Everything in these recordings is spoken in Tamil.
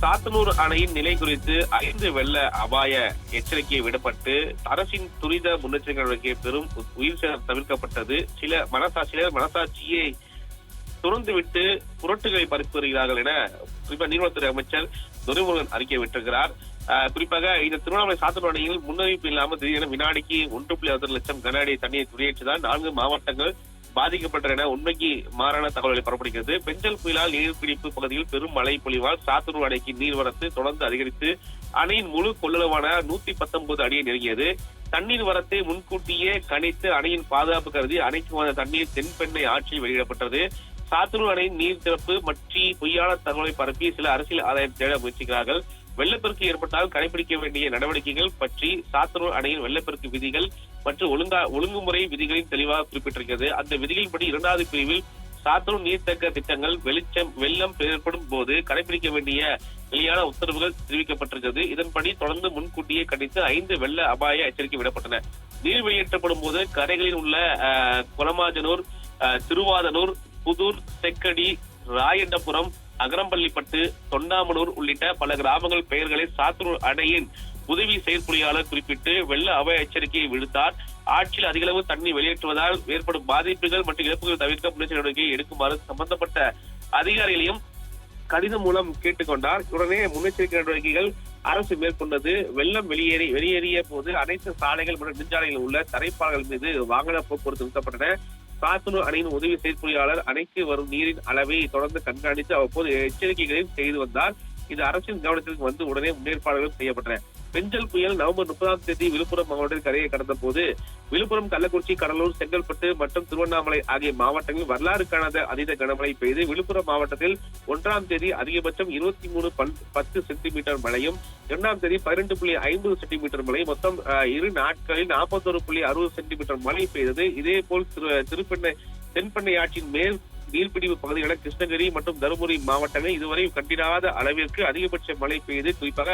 சாத்தனூர் அணையின் நிலை குறித்து ஐந்து வெள்ள அபாய எச்சரிக்கை விடப்பட்டு அரசின் துரித முன்னெச்சரிக்கை நடவடிக்கை பெரும் உயிர் சேதம் தவிர்க்கப்பட்டது. சில மனசாட்சியர் மனசாட்சியை துறந்துவிட்டு புரட்டுகளை பறித்து வருகிறார்கள் என குறிப்பாக நீர்வளத்துறை அமைச்சர் துரைமுருகன் அறிக்கை விட்டிருக்கிறார். குறிப்பாக இந்த திருவண்ணாமலை சாத்தனூர் அணையில் முன்னறிவிப்பு இல்லாமல் திடீரென வினாடிக்கு ஒன்று புள்ளி அறுபது லட்சம் கன அடி தண்ணீரை துறையேற்றுதான் நான்கு மாவட்டங்கள் பாதிக்கப்பட்டன உண்மைக்கு மாறான தகவல்களை பரப்பிடுகிறது பெஞ்சல் புயலால் நீர்பிடிப்பு பகுதியில் பெரும் மழை பொழிவால் சாத்தூர் அணைக்கு நீர்வரத்து தொடர்ந்து அதிகரித்து அணையின் முழு கொள்ளளவான நூத்தி பத்தொன்பது அடியை நெருங்கியது. தண்ணீர் வரத்தை முன்கூட்டியே கணித்து அணையின் பாதுகாப்பு கருதி அணைக்கு வந்த தண்ணீர் தென்பெண்ணை ஆட்சியில் வெளியிடப்பட்டது. சாத்தூர் அணையின் நீர் திறப்பு பற்றி பொய்யான தகவலை பரப்பி சில அரசியல் ஆதாயம் தேட முயற்சிக்கிறார்கள். வெள்ளப்பெருக்கு ஏற்பட்டால் கடைபிடிக்க வேண்டிய நடவடிக்கைகள் பற்றி சாத்தனூர் அணையின் வெள்ளப்பெருக்கு விதிகள் மற்றும் ஒழுங்கா ஒழுங்குமுறை விதிகளின் தெளிவாக குறிப்பிட்டிருக்கிறது. அந்த விதிகளின்படி இரண்டாவது பிரிவில் சாத்தனூர் நீர்த்தேக்க திட்டங்கள் வெளிச்சம் வெள்ளம் ஏற்படும் போது கடைபிடிக்க வேண்டிய நிலையான உத்தரவுகள் தெரிவிக்கப்பட்டிருக்கிறது. இதன்படி தொடர்ந்து முன்கூட்டியே கணித்து ஐந்து வெள்ள அபாய எச்சரிக்கை விடப்பட்டன. நீர் வெளியேற்றப்படும் போது கரைகளில் உள்ள அஹ், கொலமாஜனூர் அஹ், திருவாதனூர் புதூர் செக்கடி ராயண்டபுரம் அகரம்பள்ளிப்பட்டு தொண்டாமனூர் உள்ளிட்ட பல கிராமங்கள் பெயர்களை சாத்தனூர் அணையின் உதவி செயற்பொழியாளர் குறிப்பிட்டு வெள்ள அபாய எச்சரிக்கையை விடுத்தார். ஆட்சியில் அதிகளவு தண்ணீர் வெளியேற்றுவதால் ஏற்படும் பாதிப்புகள் மற்றும் இழப்புகள் தவிர்க்க முன்னெச்சரிக்கை நடவடிக்கை எடுக்குமாறு சம்பந்தப்பட்ட அதிகாரிகளையும் கடிதம் மூலம் கேட்டுக்கொண்டார். உடனே முன்னெச்சரிக்கை நடவடிக்கைகள் அரசு மேற்கொண்டது. வெள்ளம் வெளியேறி வெளியேறிய போது அனைத்து சாலைகள் மற்றும் நெடுஞ்சாலைகளில் உள்ள தரைப்பாலங்கள் மீது வாகன போக்குவரத்து நிறுத்தப்பட்டன. சாத்தனூர் அணையின் உதவி செயற்பொறியாளர் அணைக்கு வரும் நீரின் அளவை தொடர்ந்து கண்காணித்து அவ்வப்போது எச்சரிக்கைகளையும் செய்து வந்தார். இது அரசின் கவனத்திற்கு வந்து உடனே முன்னேற்பாடுகளும் செய்யப்பட்டன. பெஞ்சல் புயல் நவம்பர் முப்பதாம் தேதி விழுப்புரம் மாவட்டத்தில் கரையை கடந்த போது விழுப்புரம் கள்ளக்குறிச்சி கடலூர் செங்கல்பட்டு மற்றும் திருவண்ணாமலை ஆகிய மாவட்டங்களில் வரலாறு காணாத அதீத கனமழை பெய்து விழுப்புரம் மாவட்டத்தில் ஒன்றாம் தேதி அதிகபட்சம் இருபத்தி மூணு பத்து சென்டிமீட்டர் மழையும் இரண்டாம் தேதி பன்னிரண்டு புள்ளி ஐம்பது சென்டிமீட்டர் மழை மொத்தம் அஹ், இரு நாட்களில் நாற்பத்தொரு புள்ளி அறுபது சென்டிமீட்டர் மழை பெய்தது. இதே போல் திருப்பெண்ணை தென்பெண்ணை ஆற்றின் மேல் நீர்பிடிப்பு பகுதிகளான கிருஷ்ணகிரி மற்றும் தருமபுரி மாவட்டங்கள் இதுவரை கண்டிராத அளவிற்கு அதிகபட்ச மழை பெய்து குறிப்பாக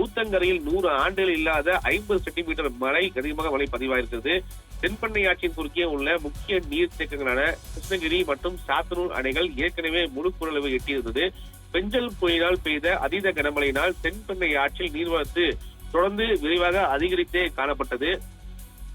ஊத்தங்கரையில் நூறு ஆண்டுகள் இல்லாத ஐம்பது சென்டிமீட்டர் மழை அதிகமாக மழை பதிவாயிருக்கிறது. தென்பண்ணை ஆற்றின் குறுக்கே உள்ள முக்கிய நீர்த்தேக்கங்களான கிருஷ்ணகிரி மற்றும் சாத்தனூர் அணைகள் ஏற்கனவே முழு எட்டியிருந்தது. பெஞ்சல் புயலால் பெய்த அதீத கனமழையினால் தென்பண்ணை ஆற்றில் நீர்வரத்து தொடர்ந்து விரைவாக அதிகரித்தே காணப்பட்டது.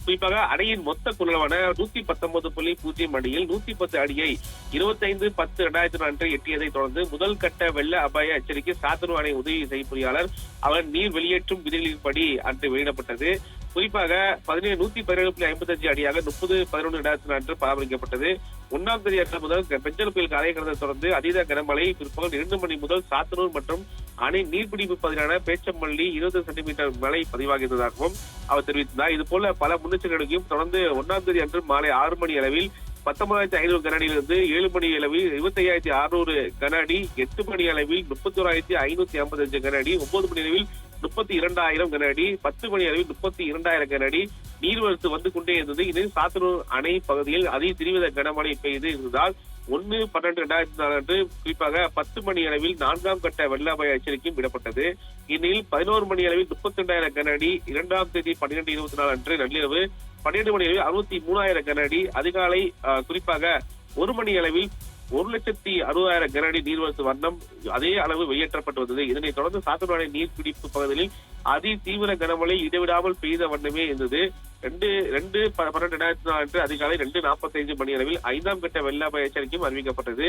குறிப்பாக அணையின் மொத்த கொள்ளளவான நூத்தி பத்தொன்பது புள்ளி பூஜ்ஜியம் அடியில் நூத்தி பத்து அடியை இருபத்தைந்து பத்து இரண்டாயிரத்தி அன்று எட்டியதை தொடர்ந்து முதல் கட்ட வெள்ள அபாய எச்சரிக்கை சாத்தனூர் அணை உதவி செய்யப்பொறியாளர் அவர் நீர் வெளியேற்றும் விதிகளின்படி அன்று வெளியிடப்பட்டது. குறிப்பாக பதினேழு நூத்தி பதினேழு புள்ளி ஐம்பத்தஞ்சு அடியாக முப்பது பதினொன்று இரண்டாயிரத்தி அன்று பராமரிக்கப்பட்டது. ஒன்றாம் தேதி அன்று முதல் பெஞ்சல் புயல் கரை கடந்த தொடர்ந்து அதீத கனமழை பிற்பகல் இரண்டு மணி முதல் சாத்தனூர் மற்றும் அணை நீர்பிடிப்பு பகுதியான பேச்சம்பள்ளி இருபது சென்டிமீட்டர் மழை பதிவாகியிருந்ததாகவும் அவர் தெரிவித்தார் இது போல பல முன்னெச்சரிக்கையும் தொடர்ந்து ஒன்றாம் தேதி அன்று மாலை ஆறு மணி அளவில் பத்தொன்பதாயிரத்தி ஐநூறு கன அடியிலிருந்து ஏழு மணி அளவில் இருபத்தி ஐயாயிரத்தி அறுநூறு கன அடி எட்டு மணி அளவில் முப்பத்தி ஓராயிரத்தி ஐநூத்தி ஐம்பத்தி அஞ்சு கன அடி ஒன்பது மணி அளவில் முப்பத்தி இரண்டாயிரம் கனஅடி பத்து மணி அளவில் முப்பத்தி இரண்டாயிரம் கனஅடி நீர்வரத்து வந்து கொண்டே இருந்தது. இது சாத்தனூர் அணை பகுதியில் அதி திரிவித கனமழை பெய்து இருந்ததால் ஒன்னு பன்னெண்டு இரண்டாயிரத்தி நாலு அன்று குறிப்பாக பத்து மணி அளவில் நான்காம் கட்ட வெள்ள அபாய எச்சரிக்கையும் விடப்பட்டது. இந்நிலையில் பதினோரு மணி அளவில் முப்பத்தி ரெண்டாயிரம் கனஅடி இரண்டாம் தேதி பன்னிரெண்டு இருபத்தி நாலு அன்று நள்ளிரவு பன்னிரண்டு மணி அளவில் அறுபத்தி மூணாயிரம் கனஅடி அதிகாலை குறிப்பாக ஒரு மணி அளவில் ஒரு லட்சத்தி அறுபதாயிரம் கன அடி நீர்வரத்து வண்ணம் அதே அளவு வெளியேற்றப்பட்டு வந்தது. இதனைத் தொடர்ந்து சாத்தனூர் நீர்பிடிப்பு பகுதியில் அதி தீவிர கனமழை இடைவிடாமல் பெய்த வண்ணமே இருந்தது. ரெண்டு ரெண்டு பன்னெண்டு ரெண்டாயிரத்தி நாலு அன்று அதிகாலை ரெண்டு நாற்பத்தைந்து மணி அளவில் ஐந்தாம் கட்ட வெள்ள அபாய எச்சரிக்கையும் அறிவிக்கப்பட்டது.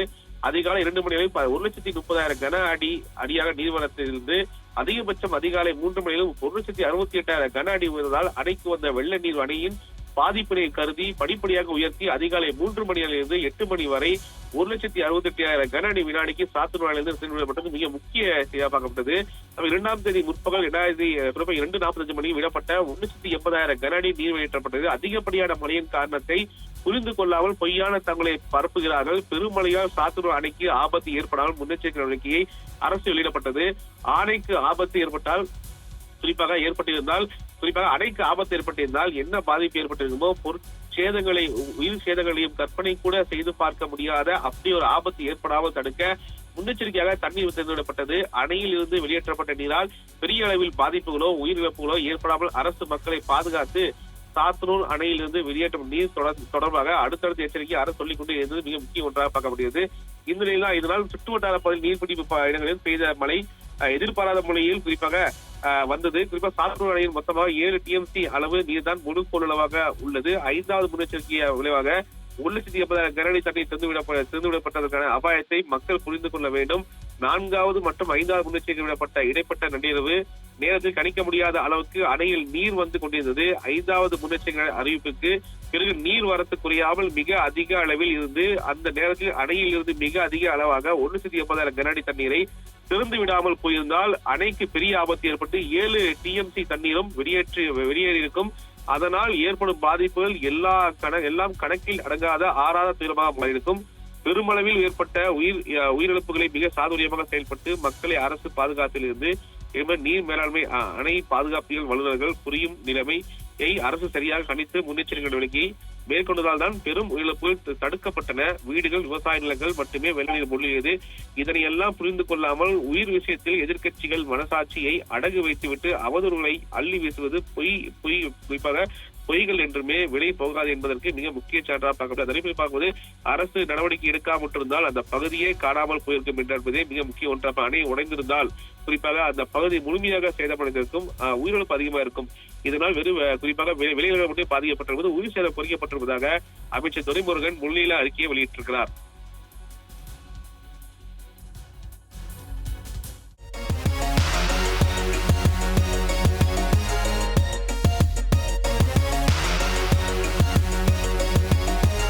அதிகாலை இரண்டு மணி அளவில் ஒரு லட்சத்தி முப்பதாயிரம் கன அடி அடியாக நீர்வரத்திலிருந்து அதிகபட்சம் அதிகாலை மூன்று மணியிலும் ஒரு லட்சத்தி அறுபத்தி எட்டாயிரம் கன அடி உயர்ந்ததால் அணைக்கு வந்த வெள்ள நீர் அணையின் பாதிப்பினை கருதி படிப்படியாக உயர்த்தி அதிகாலை மூன்று மணியிலிருந்து எட்டு மணி வரை ஒரு லட்சத்தி அறுபத்தி எட்டாயிரம் கன அடி வினாடிக்கு சாத்தனூரிலிருந்து செயல்படப்பட்டது மிக முக்கிய செய்தியாக பார்க்கப்பட்டது. இரண்டாம் தேதி முற்பகல் இரண்டாயிரத்தி பிறகு இரண்டு நாற்பத்தஞ்சு மணி விடப்பட்ட ஒரு லட்சத்தி எண்பதாயிரம் கன அடி நீர் வெளியேற்றப்பட்டது. அதிகப்படியான மழையின் காரணத்தை புரிந்து கொள்ளாமல் பொய்யான தங்களை பரப்புகிறார்கள். பெருமழையால் சாத்தனூர் அணைக்கு ஆபத்து ஏற்படாமல் முன்னெச்சரிக்கை நடவடிக்கையை அரசு வெளியிடப்பட்டது. ஆணைக்கு ஆபத்து ஏற்பட்டால் குறிப்பாக ஏற்பட்டிருந்தால் குறிப்பாக அணைக்கு ஆபத்து ஏற்பட்டிருந்தால் என்ன பாதிப்பு ஏற்பட்டிருக்குமோ பொருட் சேதங்களை உயிர் சேதங்களையும் கற்பனை கூட செய்து பார்க்க முடியாத அப்படி ஒரு ஆபத்து ஏற்படாமல் தடுக்க முன்னெச்சரிக்கையாக தண்ணீர் திறந்துவிடப்பட்டது. அணையில் இருந்து வெளியேற்றப்பட்ட நீரால் பெரிய அளவில் பாதிப்புகளோ உயிரிழப்புகளோ ஏற்படாமல் அரசு மக்களை பாதுகாத்து சாத்தனூர் அணையிலிருந்து வெளியேற்றும் நீர் தொடர் தொடர்பாக அடுத்தடுத்த எச்சரிக்கை அரசு சொல்லிக் கொண்டே இருந்தது. மிக முக்கிய ஒன்றாக பார்க்க முடியுது இந்த நிலையில் இதனால் சுற்றுவட்டார பகுதியில் நீர்பிடிப்பு இடங்களில் பெய்த மழை எதிர்பாராத முறையில் குறிப்பாக வந்தது. குறிப்பா சாத்தூர் அணையில் மொத்தமாக ஏழு டிஎம்சி அளவு நீர்தான் முழு கொள்ளளவாக உள்ளது. ஐந்தாவது முன்னெச்சரிக்கை விளைவாக ஒரு லட்சத்தி எண்பதாயிரம் கனஅடி தண்ணீர் திறந்துவிடப்பட திறந்துவிடப்பட்டதற்கான அபாயத்தை மக்கள் புரிந்து கொள்ள வேண்டும். நான்காவது மற்றும் ஐந்தாவது முன்னெச்சரிக்கை விடப்பட்ட இடைப்பட்ட நள்ளிரவு நேரத்தில் கணிக்க முடியாத அளவுக்கு அணையில் நீர் வந்து கொண்டிருந்தது. ஐந்தாவது முன்னெச்சரிக்கை அறிவிப்புக்கு பிறகு நீர் வரத்து குறையாமல் மிக அதிக அளவில் இருந்து அந்த நேரத்தில் அணையில் இருந்து மிக அதிக அளவாக ஒரு லட்சத்தி எண்பதாயிரம் கனஅடி தண்ணீரை திறந்து விடாமல் போயிருந்தால் அணைக்கு பெரிய ஆபத்து ஏற்பட்டு ஏழு டிஎம்சி தண்ணீரும் வெளியேற்றி வெளியேறி இருக்கும் அதனால் ஏற்படும் பாதிப்புகள் எல்லா கண எல்லாம் கணக்கில் அடங்காத ஆறாத துயரமாக மாறியிருக்கும். பெருமளவில் ஏற்பட்ட உயிர் உயிரிழப்புகளை மிக சாதுரியமாக செயல்பட்டு மக்களை அரசு பாதுகாப்பில் இருந்து நீர் மேலாண்மை அணை பாதுகாப்பியல் வல்லுநர்கள் புரியும் நிலைமையை அரசு சரியாக கணித்து முன்னெச்சரிக்கை நடவடிக்கையை மேற்கொண்டதால் தான் பெரும் இழப்புகள் தடுக்கப்பட்டன. வீடுகள் விவசாய நிலங்கள் மட்டுமே வெள்ளநீர் மூழ்கியது. இதனை எல்லாம் புரிந்து கொள்ளாமல் உயிர் விஷயத்தில் எதிர்க்கட்சிகள் மனசாட்சியை அடகு வைத்துவிட்டு அவதூறுகளை அள்ளி வீசுவது பொய் பொய் குறிப்பாக பொய்கள் என்றுமே விலை போகாது என்பதற்கு மிக முக்கிய சான்றாக பார்க்கப்படும். அதனை போய் பார்க்கும்போது அரசு நடவடிக்கை எடுக்காமட்டிருந்தால் அந்த பகுதியே காணாமல் போயிருக்கும் என்பதே மிக முக்கிய ஒன்றாக அணை உடைந்திருந்தால் குறிப்பாக அந்த பகுதி முழுமையாக சேதமடைந்திருக்கும் உயிரிழப்பு அதிகமாக இருக்கும். இதனால் வெறும் குறிப்பாக வெளி- மட்டும் பாதிக்கப்பட்டிருப்பது உயிர் சேதம் குறைக்கப்பட்டிருப்பதாக அமைச்சர் துரைமுருகன் முன்னிலை அறிக்கையை வெளியிட்டிருக்கிறார்.